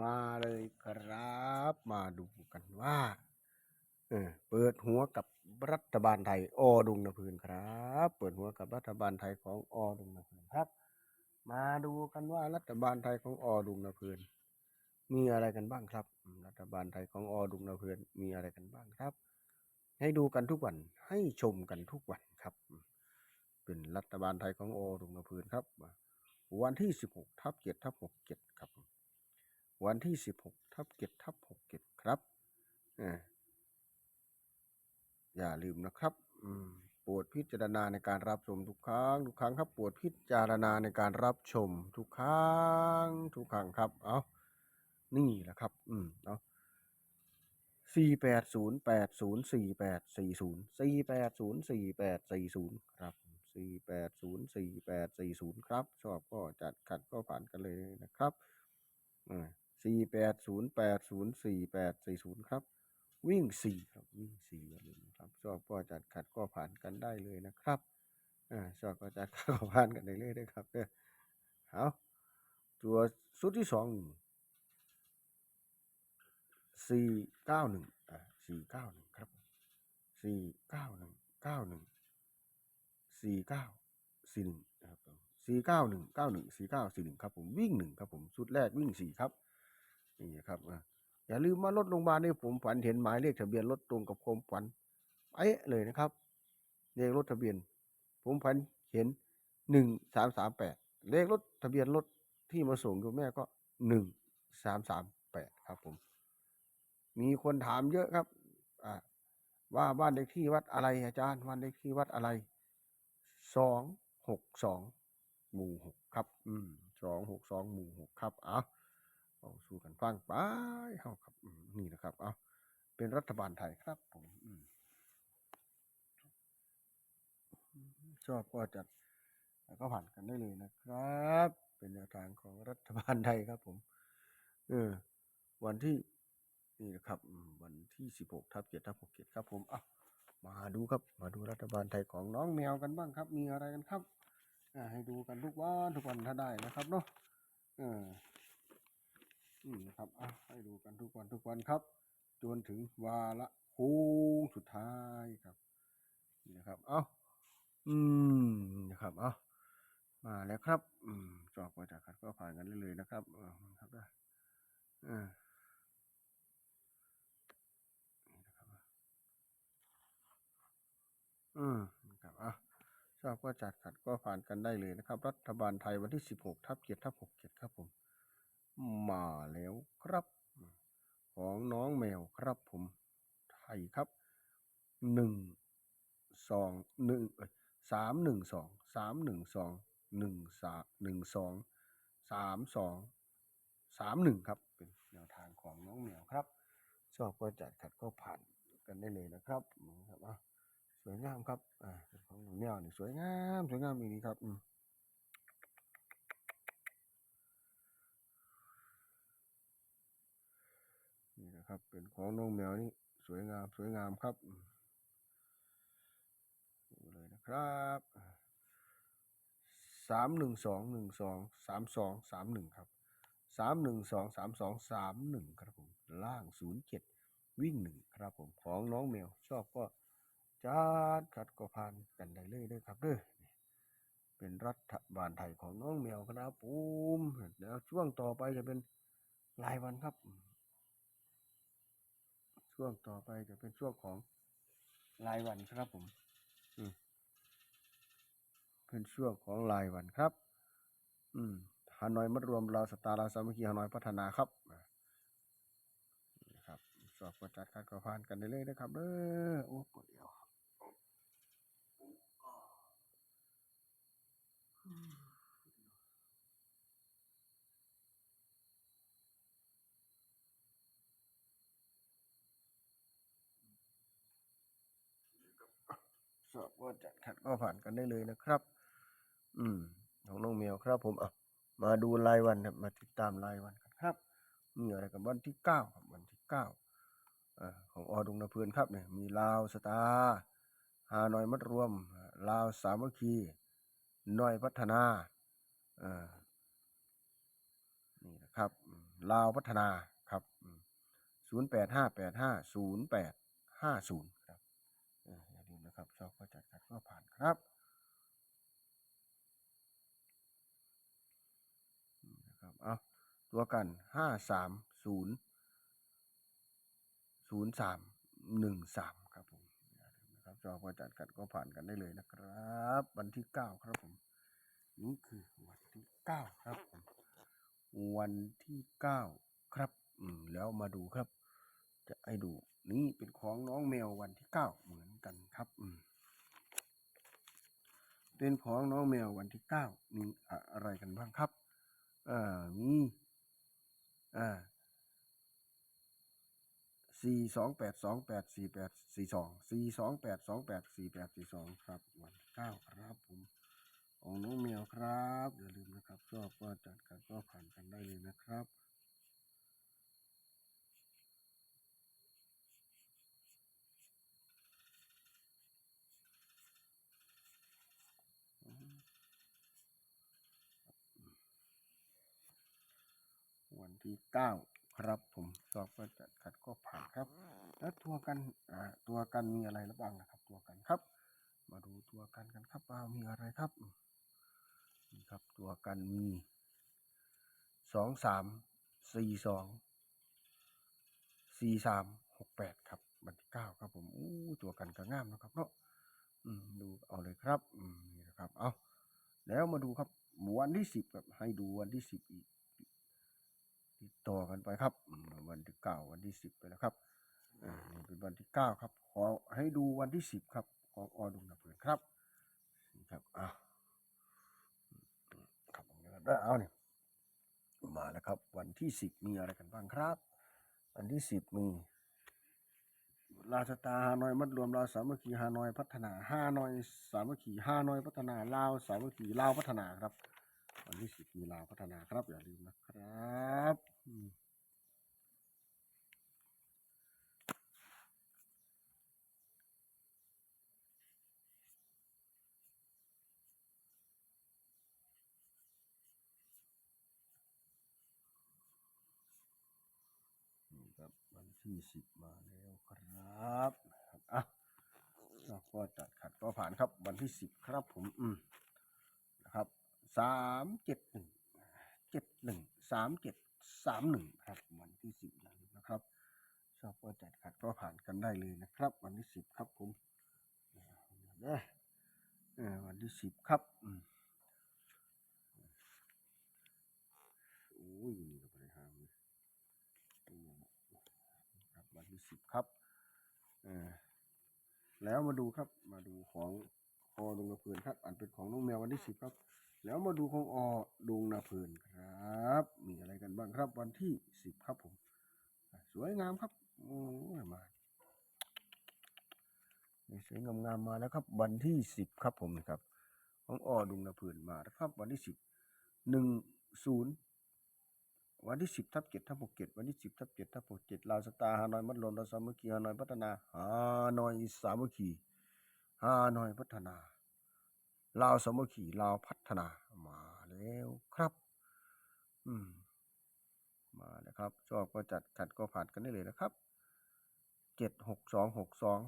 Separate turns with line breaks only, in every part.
มาเลยครับ มาดูกันว่าเออเปิดหัวกับรัฐบาลไทยอดุงนพื้นครับ เปิดหัวกับรัฐบาลไทยของอดุงนพื้นครับ มาดูกันว่ารัฐบาลไทยของอดุงนพื้นมีอะไรกันบ้างครับ รัฐบาลไทยของอดุงนพื้นมีอะไรกันบ้างครับ ให้ดูกันทุกวันให้ชมกันทุกวันครับ เป็นรัฐบาลไทยของอดุงนพื้นครับ วันที่ 16ทับ7ทับ67ครับ วันที่สิบหกทับเก็ดทับหกเก็ดครับอย่าลืมนะครับปวดพิจารณาในการรับชมทุกครั้งทุกครั้งครับปวดพิจารณาในการรับชมทุกครั้งทุกครั้งครับเอานี่แหละครับ อืมเนาะสี่แปดศูนย์แปดศูนย์สี่แปดสี่ศูนย์สี่แปดศูนย์สี่แปดสี่ศูนย์ครับสี่แปดศูนย์สี่แปดสี่ศูนย์ครับ ชอบก็จัดขัดก็ผ่านกันเลยนะครับ อืม 4 8 0 8 0 4 8 4 0 ครับ วิ่ง 4 ครับ วิ่ง4อย่าลืครับชอบก็จัดขัดก็ผ่านกันได้เลยนะครับอ่าชอบก็จัดขัดก็ผ่านกันได้เลยนะครับเด้อเอาตัวสุดที่สองสี่เก้าหนึ่งอ่าสี่เก้าหนึ่งครับสี่เก้าหนึ่งเก้าหนึ่งสี่เก้าสี่หนึ่งนะครับสี่เก้าหนึ่งเก้าหนึ่งสี่เก้าสี่หนึ่งครับผมวิ่งหนึ่งครับผมชุดแรกวิ่งสี่ครับ นี่ครับอย่าลืมว่ารถโรงพยาบาลนี่ผมฝันเห็นหมายเลขทะเบียนรถตรงกับความฝันเอ๊ะเลยนะครับเลขรถทะเบียน ผมฝันเห็นหนึ่งสามสามแปดเลขรถทะเบียนรถที่มาส่งคุณแม่ก็หนึ่งสามสามแปดครับผม มีคนถามเยอะครับ อ่าว่าบ้านเลขที่วัดอะไรอาจารย์บ้านเลขที่วัดอะไรสองหกสองหมู่หกครับ อืมสองหกสองหมู่หกครับ เอา เอาสู้กันฟังไปเฮาครับนี่นะครับ เอาเป็นรัฐบาลไทยครับผมชอบก็จัดก็ผ่านกันได้เลยนะครับ เป็นแนวทางของรัฐบาลไทยครับผม เออ วันที่นี่นะครับ วันที่16ทับ7ทับ67ครับผมอะมาดูครับ มาดูรัฐบาลไทยของน้องแมวกันบ้างครับ มีอะไรกันครับ อ่า ให้ดูกันทุกวันทุกวันถ้าได้นะครับเนาะ เออ อืมนะครับอะให้ดูกันทุกวันทุกวันครับ จนถึงวาระโค้งสุดท้ายครับนี่นะครับ เอ้าอืมนะครับ เอ้ามาแล้วครับ อืมจอบมาจากขัดก็ผ่านกันได้เลยนะครับเออครับได้เอออืมครับอะชอบก็จัดขัดก็ผ่านกันได้เลยนะครับ รัฐบาลไทยวันที่16ทับ7ทับ67ครับผม มาแล้วครับ ของน้องแมวครับผมไทยครับหนึ่งสองหนึ่งสามหนึ่งสองสามหนึ่งสองหนึ่งสามหนึ่งสองสามสองสามหนึ่งครับ เป็นแนวทางของน้องแมวครับ ชอบก็จัดขัดก็ผ่านกันได้เลยนะครับครับสวยงามครับอ่าเป็นของนูแมวนี่สวยงามสวยงามอีกนี้ครับ นะครับ เป็นของน้องแมวนี่สวยงามสวยงามครับดูเลยนะครับสามหนึ่งสองหนึ่งสองสามสองสามหนึ่งครับสามหนึ่งสองสามสองสามหนึ่งครับผมล่างศูนย์เจ็ดวิ่งหนึ่งครับผมของน้องแมวชอบก็จัดขัดก็ผ่านกันได้เลยด้อครับเด้อเป็นรัฐบาลไทยของน้องแมวครับผมแล้วช่วงต่อไปจะเป็นรายวันครับ ช่วงต่อไปจะเป็นช่วงของรายวันครับผมอืมเป็นช่วงของรายวันครับ อืมฮานอยมัดรวมเราสตาร์ลาสามัคคีฮานอยพัฒนาครับอ่านี่นะครับ สอบประจัดการกระพานกันได้เลยนะครับเด้อโอ้ปวดเอว สอบประจัดขัดก็ผ่านกันได้เลยนะครับ อืม ของน้องเมียวครับ ผมอะมาดูรายวันครับมาติดตามรายวันกันครับ มีอะไรกันวันที่เก้าครับวันที่เก้าอ่าของอดุงนาเพือนครับเนี่ยมีลาวสตาร์ฮานอยมัดรวม ลาวสามัคคีน้อยพัฒนาอ่านี่นะครับลาวพัฒนาครับศูนย์แปดห้าแปดห้าศูนย์แปดห้าศูนย์ครับเอออย่าลืม นะครับชอบก็จัดขัดก็ผ่านครับนะครับเอาตัวกันห้าสามศูนย์ศูนย์สามหนึ่งสามครับผมนะครับชอก็จัดขัดก็ผ่านกันได้เลยนะครับ วันที่เก้าครับผมนี่คือวันที่เก้าครับผมวันที่เก้าครับ อืมแล้วมาดูครับ จะให้ดู นี่เป็นของน้องแมววันที่เก้าเหมือนกันครับ อืมเป็นของน้องแมววันที่เก้ามีอะไรกันบ้างครับอ่ามีอ่าสี่สองแปดสองแปดสี่แปดสี่สองสี่สองแปดสองแปดสี่แปดสี่สองครับวันเก้าครับผมของน้องแมวครับ อย่าลืมนะครับชอบก็จัดกันก็ผ่านกันได้เลยนะครับ ที่เก้าครับผมสอบก็จัดขัดก็ผ่านครับ แล้วตัวกันอ่าตัวกันมีอะไรรือบ้างนะครับ ตัวกันครับ มาดูตัวกันกันครับว่ามีอะไรครับนี่ครับตัวกันมีสองสามสี่สองสี่สามหกแปดครับวันที่เก้าครับผมอู้ตัวกันก็งามนะครับเนาะอืมดูเอาเลยครับนี่นะครับเอาแล้วมาดูครับวันที่สิบครับให้ดูวันที่สิบอีก ติดต่อกันไปครับ วันที่เก้าวันที่สิบไปแล้วครับอ่านี่เป็นวันที่เก้าครับ ขอให้ดูวันที่สิบครับ ของอดุงนาเพื่อนครับนี่ครับอ่าครับผมนะครับได้เอาเนี่ยมาแล้วครับ วันที่สิบมีอะไรกันบ้างครับ วันที่สิบมีราชตาฮานอยมัดรวมลาวสามัคคีฮานอยพัฒนาฮานอยสามัคคีฮานอยพัฒนาลาวสามัคคีลาวพัฒนาครับ วันที่สิบมีลาวพัฒนาครับ อย่าลืมนะครับนะครับวันที่สิบมาแล้วครับครับอะเราก็จัดขัดก็ผ่านครับวันที่สิบครับผม อืมนะครับ สามเจ็ดหนึ่งเจ็ดหนึ่งสามเจ็ดสามหนึ่งครับวันที่สิบอย่าลืมนะครับชอบก็จัดขัดก็ผ่านกันได้เลยนะครับ วันที่สิบครับผมเด้อวันที่สิบครับโอ้ยนี่ก็ไปหาเลยอืมครับวันที่สิบครับแล้วมาดูครับมาดูของคอดงนาเพลินครับ อันเป็นของน้องแมววันที่สิบครับ แล้วมาดูของออดงนาเพลินครับ มีอะไรกันบ้างครับวันที่สิบครับผม สวยงามครับโอ้ยมาสวยงามงามๆมาแล้วครับ วันที่สิบครับผมนะครับ ของออดุงนาเพลินมาแล้วครับ วันที่สิบหนึ่งศูนย์วันที่สิบทับเจ็ดทับหกเจ็ดวันที่สิบทับเจ็ดทับหกเจ็ดลาวสตาฮานอยมัดรวมลาสามัคคีฮานอยพัฒนาฮานอยสามัคคีฮานอยพัฒนา ลาวสมัคคีลาวพัฒนามาแล้วครับ อืม มาแล้วครับชอบก็จัดขัดก็ผ่านกันได้เลยนะครับเจ็ดหกสองหกสอง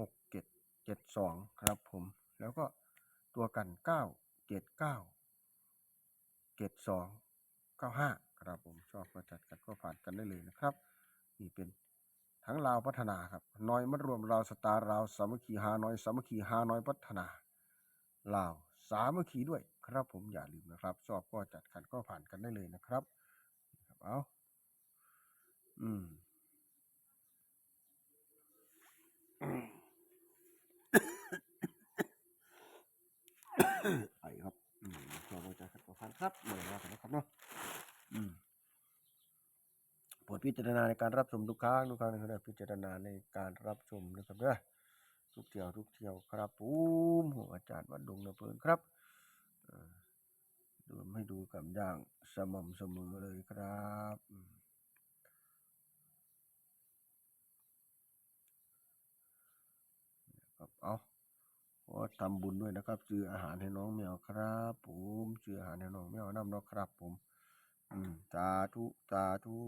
หกเจ็ดเจ็ดสองครับผม แล้วก็ตัวกันเก้าเจ็ดเก้าเจ็ดสองเก้าห้าครับผมชอบก็จัดขัดก็ผ่านกันได้เลยนะครับ นี่เป็นทั้งลาวพัฒนาครับน้อยมัดรวมลาวสตาร์ลาวสามัคคีฮานอยสามัคคีฮานอยพัฒนา ลาวสามัคคีด้วยครับผมอย่าลืมนะครับชอบก็จัดขัดก็ผ่านกันได้เลยนะครับครับเอาอืมไอครับอืมเราก็จะขัดต่อพันครับเหมือนกันนะครับเนาะอืมโปรดพิจารณาในการรับชมทุกครั้งทุกครั้งนะครับพิจารณาในการรับชมนะครับเด้อ ทุกเที่ยวทุกเที่ยวครับผมหัวอาจารย์วัดดงนะเพื่นครับดูให้ดูกับอย่างสม่ำเสมอเลยครับครับเอาขอทำบุญด้วยนะครับซื้ออาหารให้น้องแมวครับผมซื้ออาหารให้น้องแมวน้ำเนาะครับผมอืมสาธุสาธุ